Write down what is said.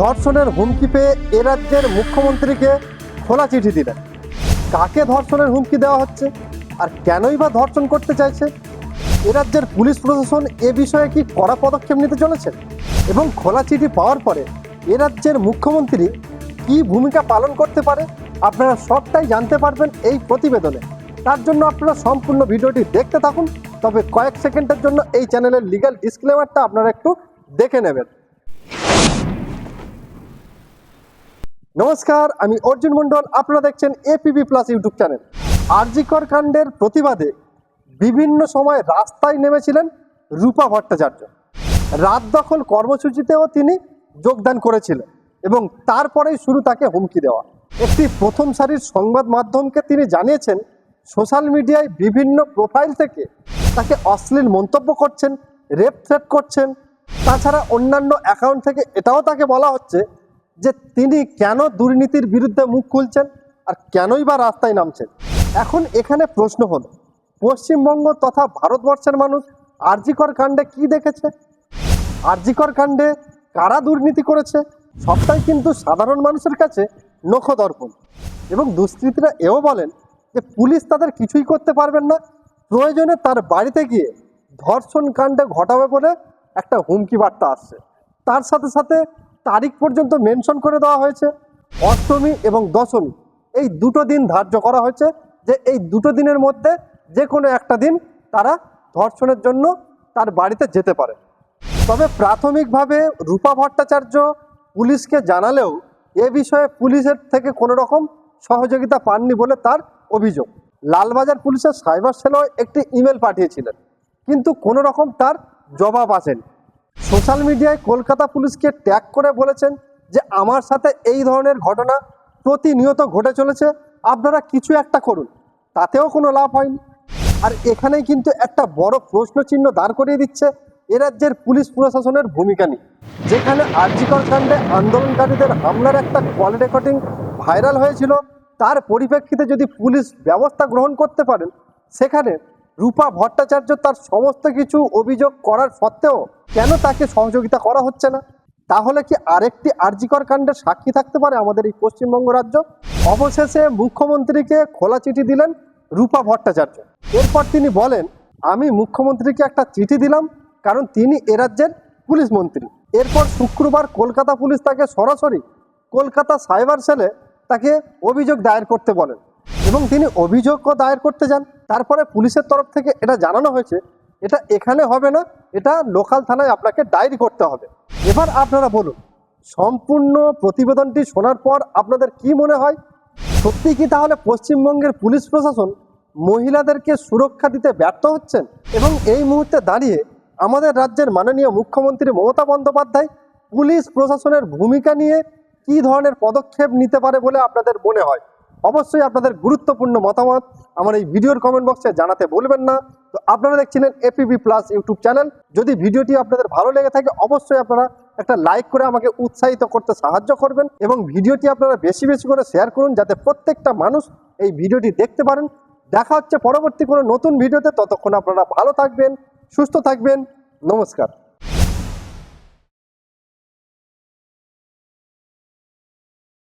ধর্ষণের হুমকি পেয়ে এ রাজ্যের মুখ্যমন্ত্রীকে খোলা চিঠি দিলেন। কাকে ধর্ষণের হুমকি দেওয়া হচ্ছে আর কেনই বা ধর্ষণ করতে চাইছে? এ রাজ্যের পুলিশ প্রশাসন এ বিষয়ে কি কড়া পদক্ষেপ নিতে চলেছে? এবং খোলা চিঠি পাওয়ার পরে এ রাজ্যের মুখ্যমন্ত্রী কি ভূমিকা পালন করতে পারে, আপনারা সবটাই জানতে পারবেন এই প্রতিবেদনে। তার জন্য আপনারা সম্পূর্ণ ভিডিওটি দেখতে থাকুন, তবে কয়েক সেকেন্ডের জন্য এই চ্যানেলের লিগাল ডিসক্লেমারটা আপনারা একটু দেখে নেবেন। নমস্কার, আমি অর্জুন মণ্ডল, আপনারা দেখছেন ABP plus YouTube channel. RG Kar কাণ্ডের প্রতিবাদে বিভিন্ন সময় রাস্তায় নেমেছিলেন রূপা ভট্টাচার্য। রাত দখল কর্মসূচিতেও তিনি যোগদান করেছিলেন এবং তারপরেই শুরু তাকে হুমকি দেওয়া। একটি প্রথম সারির সংবাদ মাধ্যমকে তিনি জানিয়েছেন, সোশ্যাল মিডিয়ায় বিভিন্ন প্রোফাইল থেকে তাকে অশ্লীল মন্তব্য করছেন, রেপ থ্রেট করছেন। তাছাড়া অন্যান্য অ্যাকাউন্ট থেকে এটাও তাকে বলা হচ্ছে যে তিনি কেন দুর্নীতির বিরুদ্ধে মুখ খুলছেন আর কেনই বা রাস্তায় নামছেন? এখন এখানে প্রশ্ন হলো, পশ্চিমবঙ্গ তথা ভারতবর্ষের মানুষ আরজিকর কাণ্ডে কি দেখেছে? আরজিকর কাণ্ডে কারা দুর্নীতি করেছে? সবটাই কিন্তু সাধারণ মানুষের কাছে নখদর্পণ এবং দুষ্কৃতীরা এও বলেন যে পুলিশ তাদের কিছুই করতে পারবেন না। প্রয়োজনে তার বাড়িতে গিয়ে ধর্ষণ কাণ্ডে ঘটাবে বলে একটা হুমকি বার্তা আসছে। তার সাথে সাথে তারিখ পর্যন্ত মেনশন করে দেওয়া হয়েছে। অষ্টমী এবং দশমী। এই দুটো দিন ধার্য করা হয়েছে যে এই দুটো দিনের মধ্যে যে কোনো একটা দিন তারা ধর্ষণের জন্য তার বাড়িতে যেতে পারে। তবে প্রাথমিকভাবে রূপা ভট্টাচার্য পুলিশকে জানালেও এ বিষয়ে পুলিশের থেকে কোনো রকম সহযোগিতা পাননি বলে তার অভিযোগ। লালবাজার পুলিশের সাইবার সেলও একটি ইমেল পাঠিয়েছিলেন, কিন্তু কোনো রকম তার জবাব আসেনি। সোশ্যাল মিডিয়ায় কলকাতা পুলিশকে ট্যাগ করে বলেছেন যে আমার সাথে এই ধরনের ঘটনা প্রতিনিয়ত ঘটে চলেছে। আপনারা কিছু একটা করুন, তাতেও কোনো লাভ হয়নি। আর এখানেই কিন্তু একটা বড় প্রশ্ন চিহ্ন দাঁড় করিয়ে দিচ্ছে এ রাজ্যের পুলিশ প্রশাসনের ভূমিকা নিয়ে। যেখানে আরজিকর কাণ্ডে আন্দোলনকারীদের হামলার একটা কল রেকর্ডিং ভাইরাল হয়েছিল, তার পরিপ্রেক্ষিতে যদি পুলিশ ব্যবস্থা গ্রহণ করতে পারেন, সেখানে রূপা ভট্টাচার্য তার সমস্ত কিছু অভিযোগ করার সত্ত্বেও কেন তাকে সহযোগিতা করা হচ্ছে না? তাহলে কি আরেকটি আরজিকর কাণ্ডের সাক্ষী থাকতে পারে আমাদের এই পশ্চিমবঙ্গ রাজ্য? অবশেষে মুখ্যমন্ত্রীকে খোলা চিঠি দিলেন রূপা ভট্টাচার্য। এরপর তিনি বলেন, আমি মুখ্যমন্ত্রীকে একটা চিঠি দিলাম, কারণ তিনি এ রাজ্যের পুলিশ মন্ত্রী। এরপর শুক্রবার কলকাতা পুলিশ তাকে সরাসরি কলকাতা সাইবার সেলে তাকে অভিযোগ দায়ের করতে বলেন। এবং তিনি অভিযোগও দায়ের করতে যান। তারপরে পুলিশের তরফ থেকে এটা জানানো হয়েছে, এটা এখানে হবে না, এটা লোকাল থানায় আপনাকে ডায়েরি করতে হবে। এবার আপনারা বলুন, সম্পূর্ণ প্রতিবেদনটি শোনার পর আপনাদের কি মনে হয়? সত্যি কি তাহলে পশ্চিমবঙ্গের পুলিশ প্রশাসন মহিলাদেরকে সুরক্ষা দিতে ব্যর্থ হচ্ছেন? এবং এই মুহূর্তে দাঁড়িয়ে আমাদের রাজ্যের মাননীয় মুখ্যমন্ত্রী মমতা বন্দ্যোপাধ্যায় পুলিশ প্রশাসনের ভূমিকা নিয়ে কি ধরনের পদক্ষেপ নিতে পারে বলে আপনাদের মনে হয়? অবশ্যই আপনাদের গুরুত্বপূর্ণ মতামত আমার এই ভিডিওর কমেন্ট বক্সে জানাতে বলবেন না। তো আপনারা দেখছিলেন এপিবি প্লাস ইউটিউব চ্যানেল যদি ভিডিওটি আপনাদের ভালো লেগে থাকে, অবশ্যই আপনারা একটা লাইক করে আমাকে উৎসাহিত করতে সাহায্য করবেন এবং ভিডিওটি আপনারা বেশি বেশি করে শেয়ার করুন যাতে প্রত্যেকটা মানুষ এই ভিডিওটি দেখতে পারেন। দেখা হচ্ছে পরবর্তী কোনো নতুন ভিডিওতে। ততক্ষণ আপনারা ভালো থাকবেন, সুস্থ থাকবেন। নমস্কার।